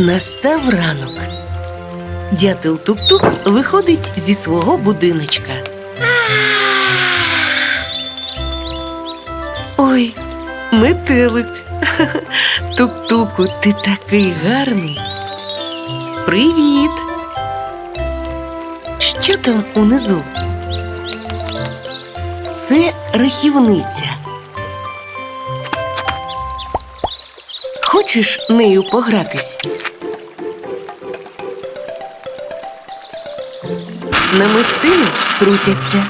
Настав ранок. Дятел Тук-Тук виходить зі свого будиночка. Ой, метелик. Тук-туку, ти такий гарний. Привіт. Що там унизу? Це рахівниця. Хочеш нею погратись? Намистини крутяться.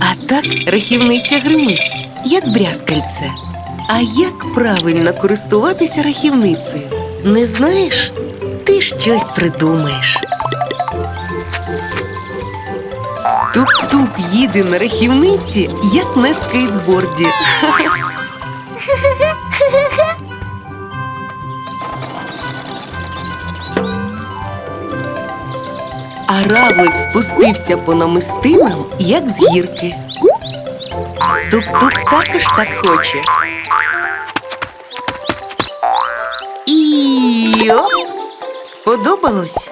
А так рахівниця гримить, як брязкальце. А як правильно користуватися рахівницею? Не знаєш? Ти щось придумаєш. Тук-тук їде на рахівниці, як на скейтборді. равлик спустився по намистинам, як з гірки. Тук-тук також так хоче. І сподобалось.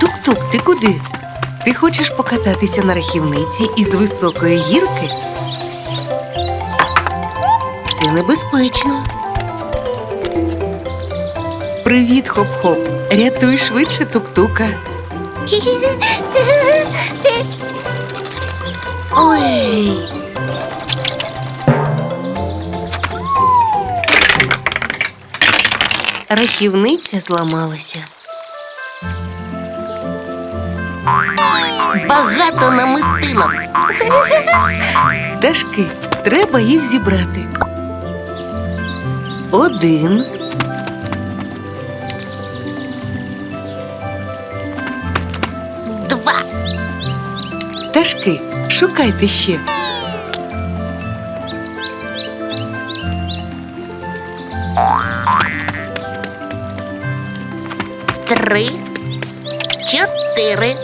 Тук-тук, ти куди? Ти хочеш покататися на рахівниці із високої гірки? Це небезпечно. Привіт, хоп-хоп. Рятуй швидше тук-тука. Ой. Рахівниця зламалася. Багато намистинок. Дашки, треба їх зібрати. Один. Шукайте ще. Три. Чотири.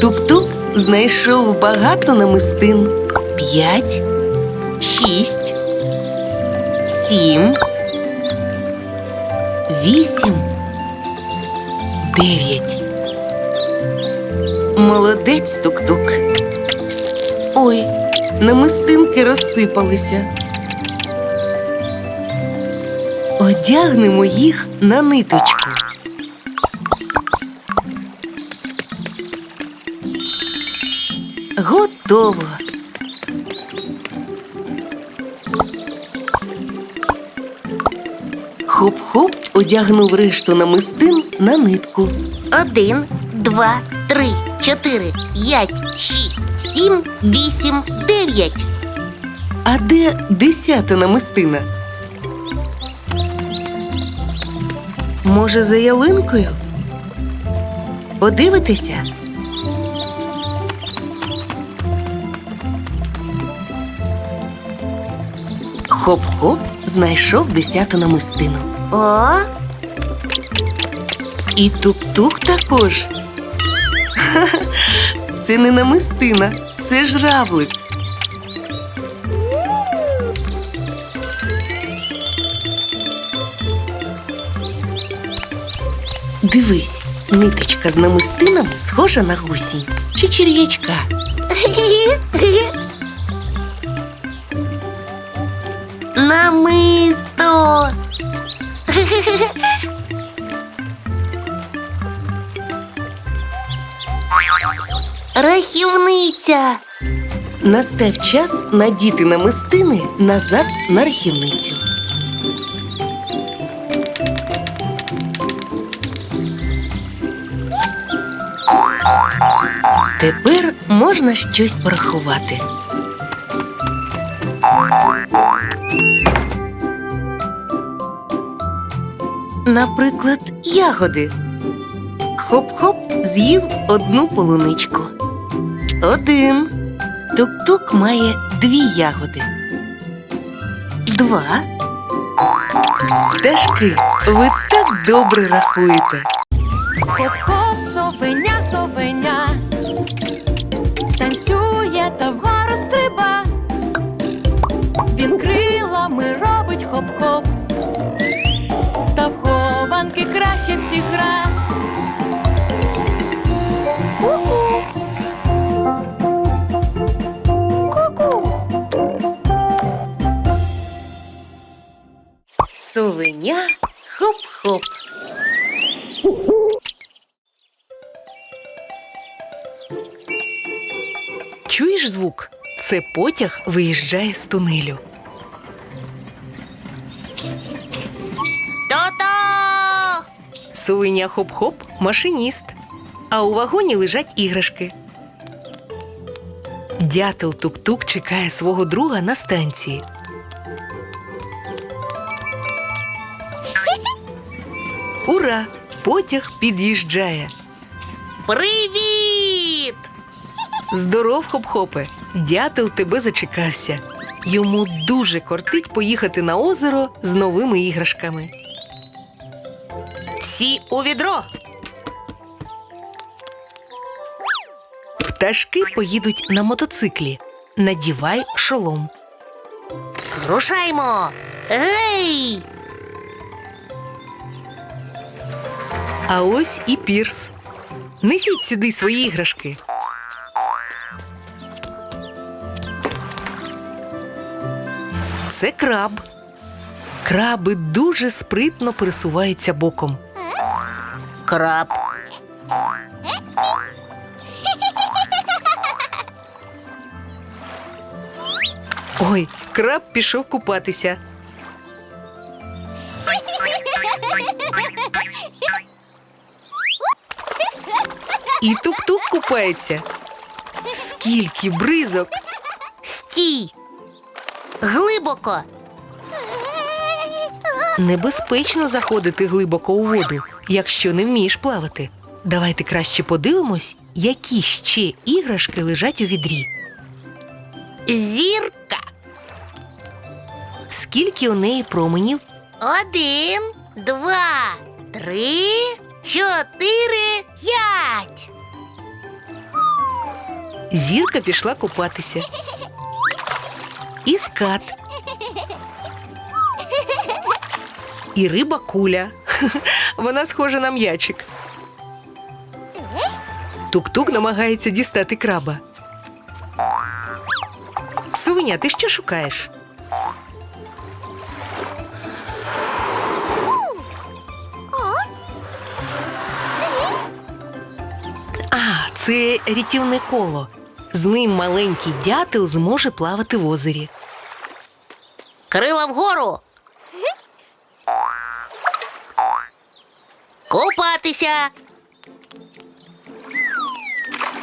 Тук-тук знайшов багато намистин. П'ять, шість, сім, вісім, дев'ять. Молодець тук-тук. Ой, намистинки розсипалися. Одягнемо їх на ниточку. Готово. Хоп-хоп одягнув решту намистин на нитку. Один, два, три, чотири, п'ять, шість, сім, вісім, дев'ять. А де десята намистина? Може, за ялинкою? Подивитися? Хоп-хоп знайшов десяту намистину. О, І тук-тук також. Це не намистина, це ж равлик. Дивись, ниточка з намистинами схожа на гусінь чи черв'ячка. намисто. Рахівниця. Настав час надіти намистини назад на рахівницю. Тепер можна щось порахувати. Наприклад, ягоди. Хоп-хоп з'їв одну полуничку. Один. Тук-тук має дві ягоди. Два. Пташки, ви так добре рахуєте. Хоп-хоп, совеня, совеня. Танцює Це потяг виїжджає з тунелю. То-то! Совеня хоп-хоп машиніст. А у вагоні лежать іграшки. Дятел тук-тук чекає свого друга на станції. Ура! Потяг під'їжджає. Привіт! Здоров, хоп-хопе! Дятел тебе зачекався. Йому дуже кортить поїхати на озеро з новими іграшками. Всі у відро. Пташки поїдуть на мотоциклі. Надівай шолом. Рушаймо! Гей! А ось і пірс. Несіть сюди свої іграшки. Це краб. Краби дуже спритно пересуваються боком. Краб. Ой, краб пішов купатися. І тук-тук купається. Скільки бризок! Стій! Глибоко! Небезпечно заходити глибоко у воду, якщо не вмієш плавати. Давайте краще подивимось, які ще іграшки лежать у відрі. Зірка! Скільки у неї променів? Один, два, три, чотири, п'ять. Зірка пішла купатися. І скат. І риба куля. Вона схожа на м'ячик. Тук-тук намагається дістати краба. Совеня, ти що шукаєш? А, це рятівне коло. З ним маленький дятел зможе плавати в озері. Крила вгору. Купатися.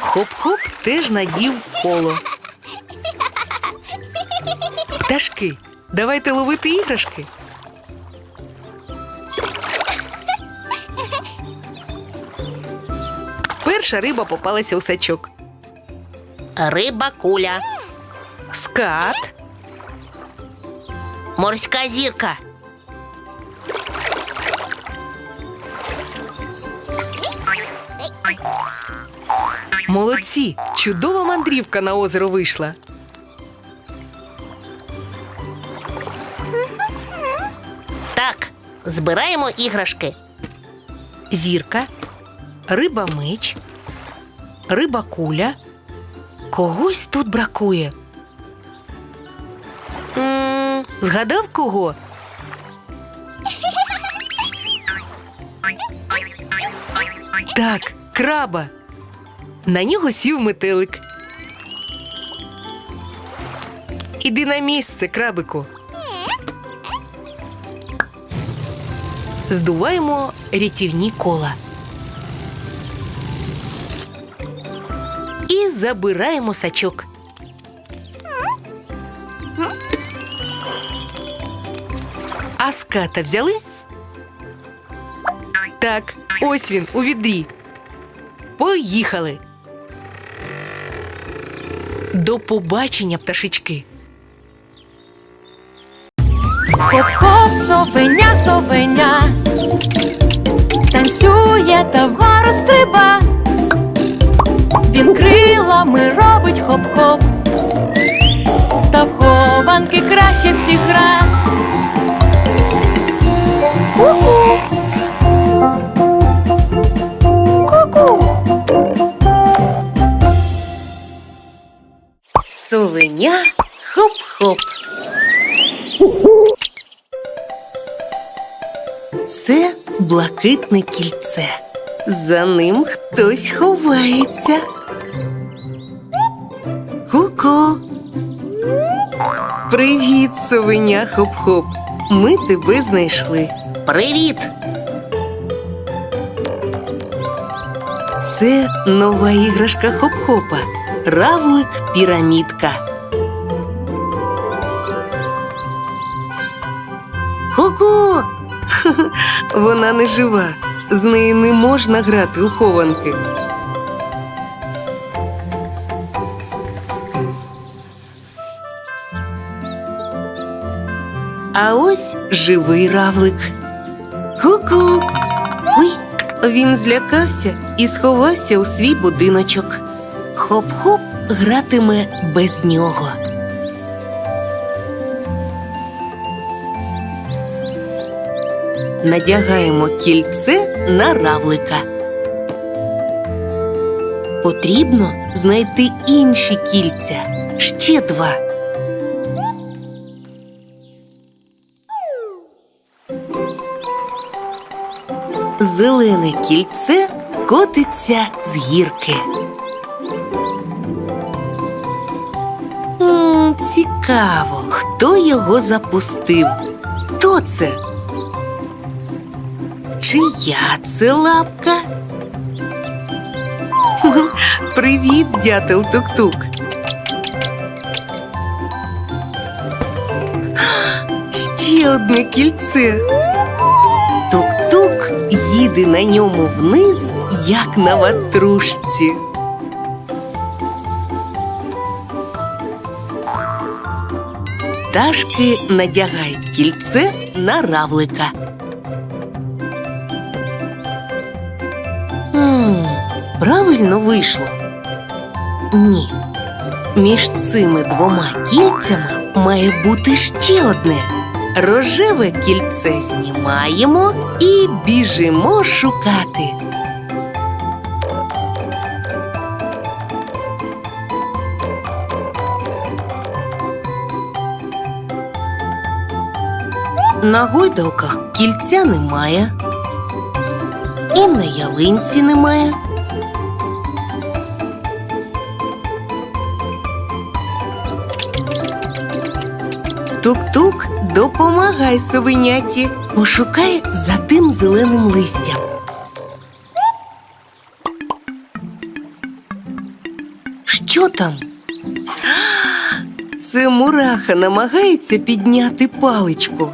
Хоп-хоп теж надів коло. Пташки, давайте ловити іграшки. Перша риба попалася у сачок. Риба куля. Скат, Морська зірка. молодці! Чудова мандрівка на озеро вийшла. Так, збираємо іграшки. Зірка, риба меч, риба куля. Когось тут бракує. Згадав кого? Так, краба. На нього сів метелик. Іди на місце, крабику. Здуваємо рятівні кола. і забираємо сачок. А ската взяли? Так, ось він у відрі. Поїхали. До побачення, пташечки. Хоп-хоп, совеня, совеня, танцює та вгору стриба. Він крилами робить хоп-хоп, та в хованки краще всіх гра. Блакитне кільце. За ним хтось ховається. Ку-ку. Привіт, совеня хоп-хоп. Ми тебе знайшли. Привіт! Це нова іграшка хоп-хопа. Равлик пірамідка. Ку-ку! Вона не жива. З нею не можна грати у хованки. А ось живий равлик. Ку-ку! Ой, він злякався і сховався у свій будиночок. Хоп-хоп гратиме без нього. Надягаємо кільце на равлика. Потрібно знайти інші кільця. Ще два. Зелене кільце котиться з гірки. Цікаво, хто його запустив? Хто це? Чия це лапка? Привіт, дятел тук-тук. Ще одне кільце. Тук-тук їде на ньому вниз, як на ватрушці. Пташки надягають кільце на равлика. Правильно вийшло. Ні. Між цими двома кільцями має бути ще одне. Рожеве кільце знімаємо і біжимо шукати. На гойдалках кільця немає. І на ялинці немає. Тук-тук, допомагай совеняті. Пошукай за тим зеленим листям. Що там? Це мураха намагається підняти паличку.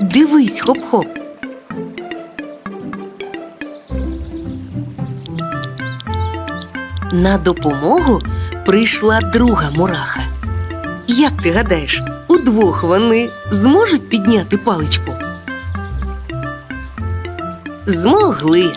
Дивись, хоп-хоп. На допомогу прийшла друга мураха. Як ти гадаєш, удвох вони зможуть підняти паличку? Змогли.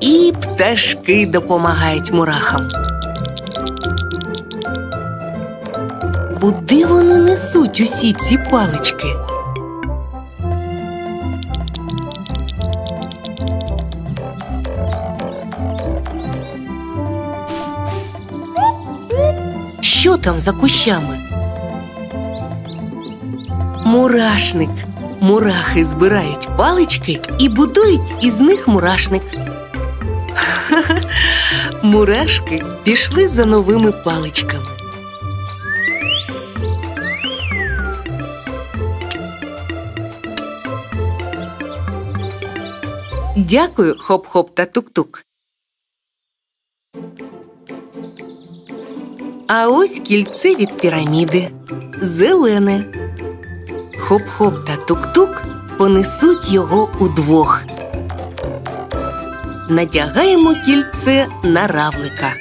І пташки допомагають мурахам. Куди вони несуть усі ці палички? Що там за кущами? Мурашник. Мурахи збирають палички і будують із них мурашник. Мурашки пішли за новими паличками. Дякую, хоп-хоп та тук-тук. А ось кільце від піраміди. Зелене. Хоп-хоп та тук-тук понесуть його удвох. Надягаємо кільце на равлика.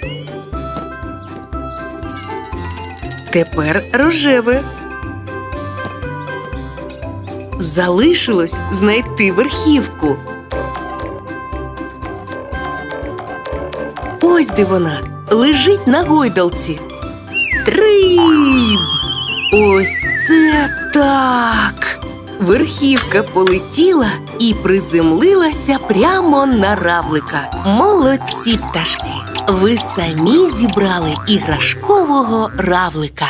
Тепер рожеве. Залишилось знайти верхівку. Ось де вона лежить на гойдалці. Стриб! Ось це так. Верхівка полетіла і приземлилася прямо на равлика. Молодці пташки! Ви самі зібрали іграшкового равлика.